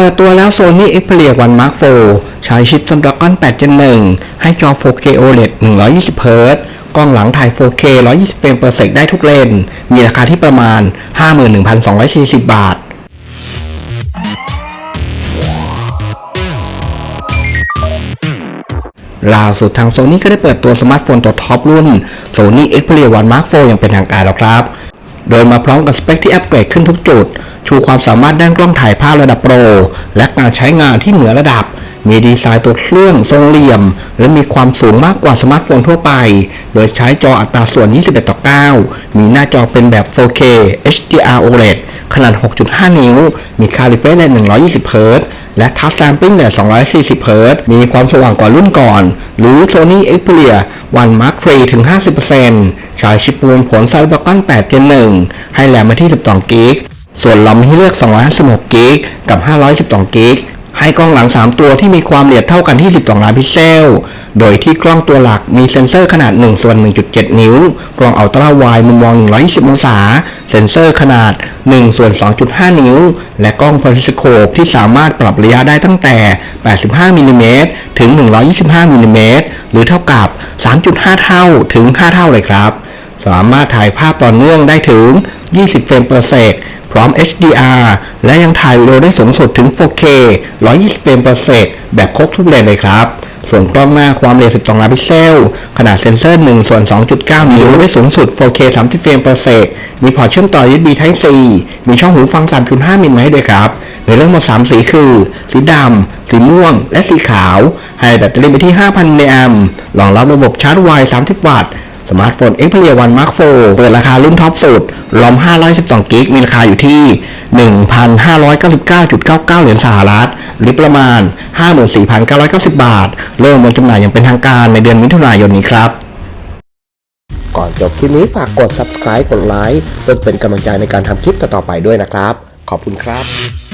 เปิดตัวแล้ว Sony Xperia One Mark 4 ใช้ชิป Snapdragon 8 Gen 1 ให้จอ 4K OLED 120 Hz กล้องหลังถ่าย 4K 120เฟรม per sec ได้ทุกเลน มีราคาที่ประมาณ 51,240 บาทล่าสุดทาง Sony ก็ได้เปิดตัวสมาร์ทโฟนตัวท็อปรุ่น Sony Xperia One Mark 4 อย่างเป็นทางการแล้วครับ โดยมาพร้อมกับสเปคที่อัปเกรดขึ้นทุกจุด ชูความสามารถด้านกล้องถ่ายภาพระดับโปร และการใช้งานที่เหนือระดับ มีดีไซน์ตัวเครื่องทรงเหลี่ยม และมีความสูงมากกว่าสมาร์ทโฟนทั่วไป โดยใช้จออัตราส่วน 21 ต่อ 9 มีหน้าจอเป็นแบบ 4K HDR OLED ขนาด 6.5 นิ้ว มีคาลิเฟรน120 Hz และทัชแซมปิ้งเรท240 Hz มีความสว่างกว่ารุ่นก่อน หรือ Sony Xperia One Mark 3ถึง 50%ใช้ชิปรวมผล Snapdragon 8 Gen 1 ให้แรมมาที่ 12 g b ส่วนลำให้เลือก 256 g b กับ 512 g b ให้กล้องหลัง 3 ตัวที่มีความละเอียดเท่ากันที่ 12 ล้านพิกเซล โดยที่กล้องตัวหลักมีเซ็นเซอร์ขนาด 1 ส่วน 1.7 นิ้ว กล้องอัลตร้าไวด์มุมมอง 120 องศา เซ็นเซอร์ขนาด 1 ส่วน 2.5 นิ้ว และกล้องพาริสโคปที่สามารถปรับระยะได้ตั้งแต่ 85 มิลลิเมตรถึง 125 มิลลิเมตรหรือเท่ากับ 3.5 เท่าถึง 5 เท่าเลยครับ สามารถถ่ายภาพต่อเนื่องได้ถึง 20 เฟรม per sec พร้อม HDR และยังถ่ายวิดีโอได้สูงสุดถึง 4K 120 เฟรม per sec แบบครบทุกเลนเลยครับ ส่วนกล้องหน้าความละเอียด12 ล้านพิกเซล ขนาดเซ็นเซอร์ 1 ส่วน 2.9 นิ้วได้สูงสุด 4K 30 เฟรม per sec มีพอร์ตเชื่อมต่อ USB Type C มีช่องหูฟัง 3.5 มิลมาให้ด้วยครับในเรื่องหมด 3 สีคือ สีดำ สีม่วง และสีขาว ให้แบตเตอรี่ไปที่ 5,000มิลลิแอมป์รองรับระบบชาร์จไว 30 วัตต์ สมาร์ทโฟน Xperia One Mark 4เปิดราคารุ่นท็อปสุดรอม512กิกมีราคาอยู่ที่ 1,599.99 เหรียญสหรัฐ หรือประมาณ 54,990 บาท เริ่มวันจำหน่ายอย่างเป็นทางการในเดือนมิถุนายนนี้ครับ ก่อนจบคลิปนี้ฝากกด subscribe กดไลค์เพื่อเป็นกำลังใจในการทำคลิปต่อๆไปด้วยนะครับ ขอบคุณครับ